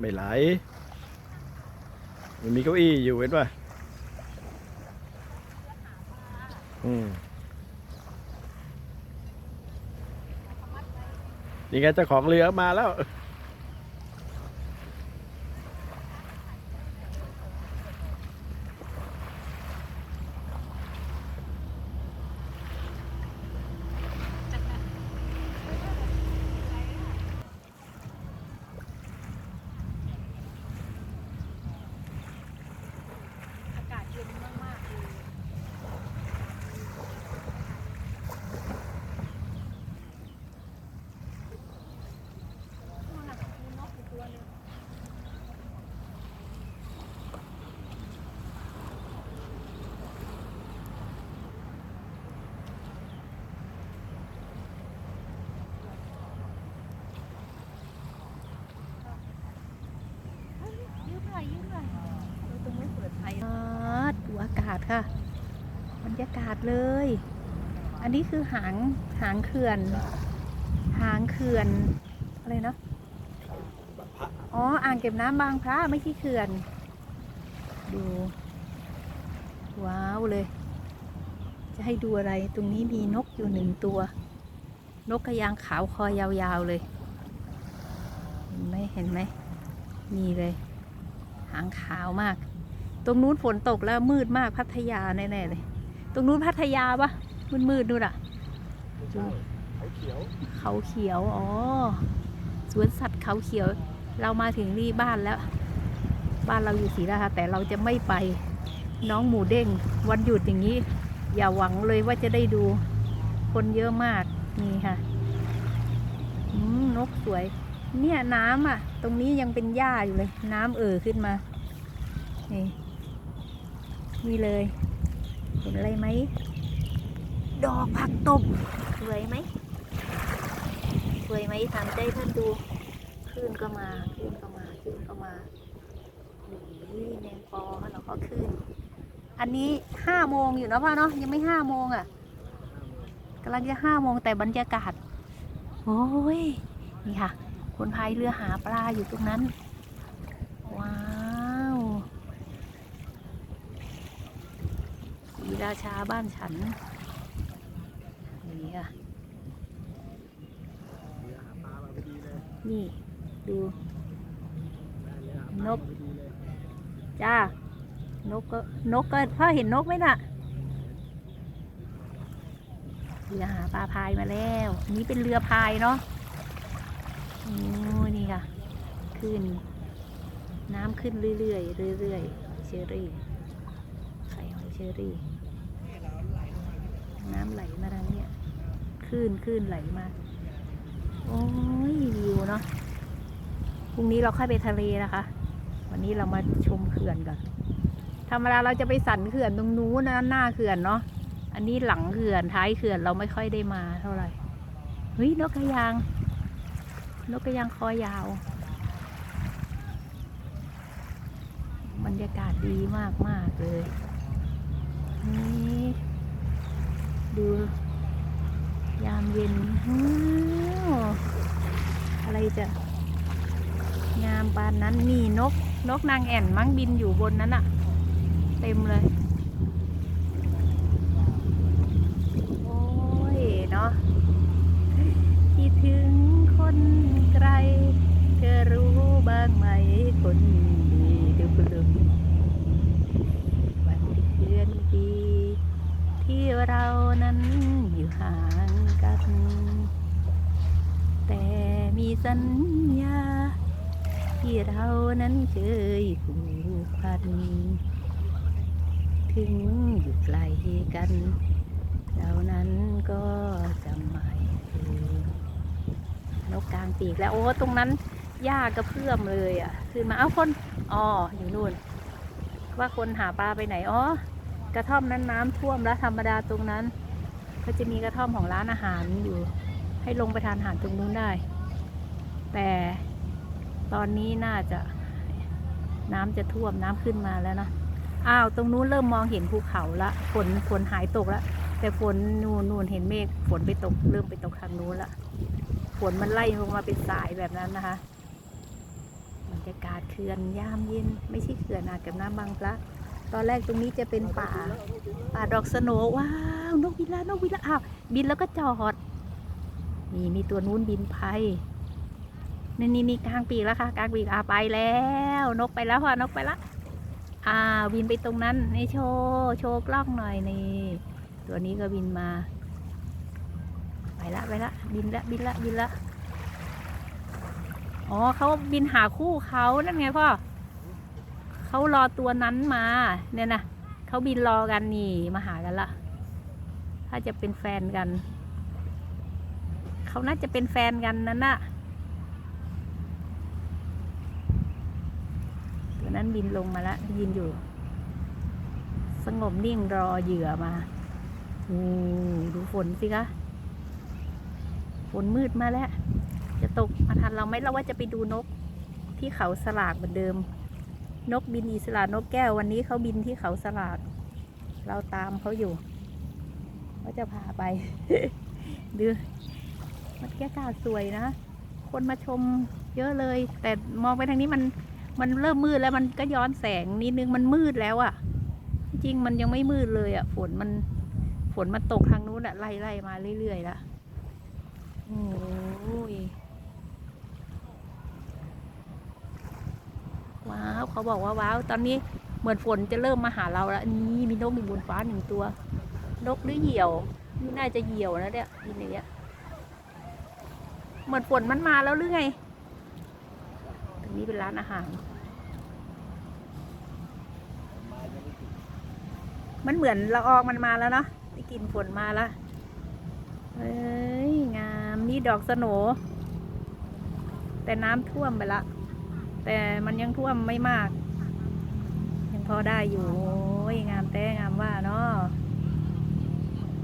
ไม่ไหล มันมีเก้าอี้อยู่เห็นป่ะอืมนี่ไงเจ้าของเรือมาแล้ว อากาศเย็นมากๆเลยนู่นน่ะมีนกอยู่ตัวหนึง ยืมหน่อยยืมหน่อยเออตรงนี้นเปิดไฟดูอากาศค่ะ บรรยากาศเลย อันนี้คือหางหางเขื่อน หางเขื่อนอะไรนะอ๋ออ่างเก็บน้ำบางพระไม่ใช่เขื่อน ดู ว้าวเลย จะให้ดูอะไรตรงนี้มีนกอยู่หนึ่งตัว นกกระยางขาวคอยาวๆเลย เห็นไหมเห็นไหมมีเลย หางขาวมาก ตรงนู้นฝนตกแล้วมืดมากพัทยาแน่ๆเลย ตรงนู้นพัทยาปะมืดมืดๆนู่นอะเขาเขียวเขาเขียว อ๋อ สวนสัตว์เขาเขียว เรามาถึงนี่บ้านแล้ว บ้านเราอยู่ศรีราชาแต่เราจะไม่ไป น้องหมูเด้ง วันหยุดอย่างนี้ อย่าหวังเลยว่าจะได้ดู คนเยอะมาก นี่ค่ะอืมนกสวย เนี่ยน้ำอะ ตรงนี้ยังเป็นหญ้าอยู่เลย น้ำเอ่อขึ้นมา นี่ นี่เลย เห็นอะไรไหม ดอกผักตบสวยไหมสวยไหมถามใจเพื่อนดูคลื่นก็มาคลื่นก็มาคลื่นก็มานี่แมงปอแล้วก็คลื่นอันนี้ห้าโมงอยู่นะพ่อเนาะยังไม่ห้าโมงอะกำลังจะห้าโมงแต่บรรยากาศ โอ้ย นี่ค่ะ คนพายเรือหาปลาอยู่ตรงนั้น ว้าวศ ราชาบ้านฉัน นี่ค่ะ นี่ ดู นก จ้า นกก็นกก็พ่อเห็นนกไหมน่ะเรือหาปลาพายมาแล้ว นี่เป็นเรือพายเนาะโอ้นี่ค่ะ ขึ้น น้ำขึ้นเรื่อยๆเรื่อยๆเชอรี่ ไข่หอยเชอรี่ น้ำไหลมาทางเนี้ยคลื่นคลื่นไหลมา โอ้ยวิวเนาะพรุ่งนี้เราค่อยไปทะเลนะคะ วันนี้เรามาชมเขื่อนก่อนธรรมดาเราจะไปสันเขื่อนตรงนู้นนะหน้าเขื่อนเนาะอันนี้หลังเขื่อนท้ายเขื่อนเราไม่ค่อยได้มาเท่าไหร่เฮ้ยนกกระยาง นกกระยางคอยาว บรรยากาศดีมากมากๆเลยนี่ ดู ยามเย็นอะไรจะ งามปานนั้นมีนก นกนางแอ่นมั้งบินอยู่บนนั้นอะเต็มเลย โอ้ย เนาะคิดถึงคนไกล เธอรู้บ้างไหมคนดีดูกลุมวันเดือนปี ที่เรานั้นอยู่ห่างกัน แต่มี สัญญา ที่เรานั้นเคยผูกพัน ถึงอยู่ไกลกัน เรานั้นก็จะไม่ลืมนกกลางปีกแล้ว โอ้ตรงนั้นหญ้ากระเพื่อมเลยอะ ขึ้นมาเอ้าคนอ๋ออยู่นู่น ว่าคนหาปลาไปไหนอ๋อกระท่อมนั้นน้ำท่วมแล้วธรรมดาตรงนั้นก็จะมีกระท่อมของร้านอาหารอยู่ ให้ลงไปทานอาหารตรงนู้นได้ แต่ตอนนี้น่าจะน้ำจะท่วมน้ำขึ้นมาแล้วนะอ้าวตรงนู้นเริ่มมองเห็นภูเขาละฝนฝนหายตกล้วแต่ฝนนูนนูนเห็นเมฆฝนไปตกเริ่มไปตกทางนู้นละฝนมันไล่ลงมาเป็นสายแบบนั้นนะคะบรรยากาศเขื่อนยามเย็น ไม่ใช่เขื่อนอาจกับน้ำบางพระตอนแรกตรงนี้จะเป็นป่า ป่าดอกสโนว้าวนกบินแล้วนกบินแล้วอ้าวบินแล้วก็จอดนี่มีตัวนู้นบินไป นี่นี่นี่กลางปีกแล้วค่ะกลางปีกอ่าไปแล้ว นกไปแล้วค่ะนกไปละอ่าบินไปตรงนั้นนี่โชว์โชว์กล้องหน่อยนี่ ตัวนี้ก็บินมา ไปละไปละบินละบินละบินละอ๋อเขาบินหาคู่เขานั่นไงพ่อเขารอตัวนั้นมาเนี่ยนะเขาบินรอกันนี่มาหากันละถ้าจะเป็นแฟนกันเขาน่าจะเป็นแฟนกันนั่นน่ะตัว นั้นบินลงมาแล้วยืนอยู่ สงบนิ่งรอเหยื่อมาโอ้ดูฝนสิคะฝนมืดมาแล้ว จะตกมาทันเราไหมเราว่าจะไปดูนกที่เขาสลากเหมือนเดิม นกบินอิสระนกแก้ววันนี้เขาบินที่เขาสลากเราตามเขาอยู่เขาจะพาไปดูมันแก้กาสวยนะ คนมาชมเยอะเลย แต่มองไปทางนี้มัน มันเริ่มมืดแล้วมันก็ย้อนแสงนิดนึงมันมืดแล้วอะ่ะ จริงมันยังไม่มืดเลยอะ่ะ ฝนมันฝนมันตกทางนู้นอะไล่ไล่มาเรื่อยๆละโอ้ยว้าวเขาบอกว่าว้าวตอนนี้เหมือนฝนจะเริ่มมาหาเราแล้วนี่มีนกอยู่บนฟ้าหนึ่งตัวนกหรือเหยี่ยวนี่น่าจะเหยี่ยวนะเนี่ยนี่เนี่ยเหมือนฝนมันมาแล้วหรือไง นี้เป็นร้านอาหาร มันเหมือนละอองมันมาแล้วเนาะได้กลิ่นฝนมาแล้วเอ้ย งามนี่ดอกสโนแต่น้ำท่วมไปละ แต่มันยังท่วมไม่มาก ยังพอได้อยู่ โอ้ย งามแต่งามว่าเนาะ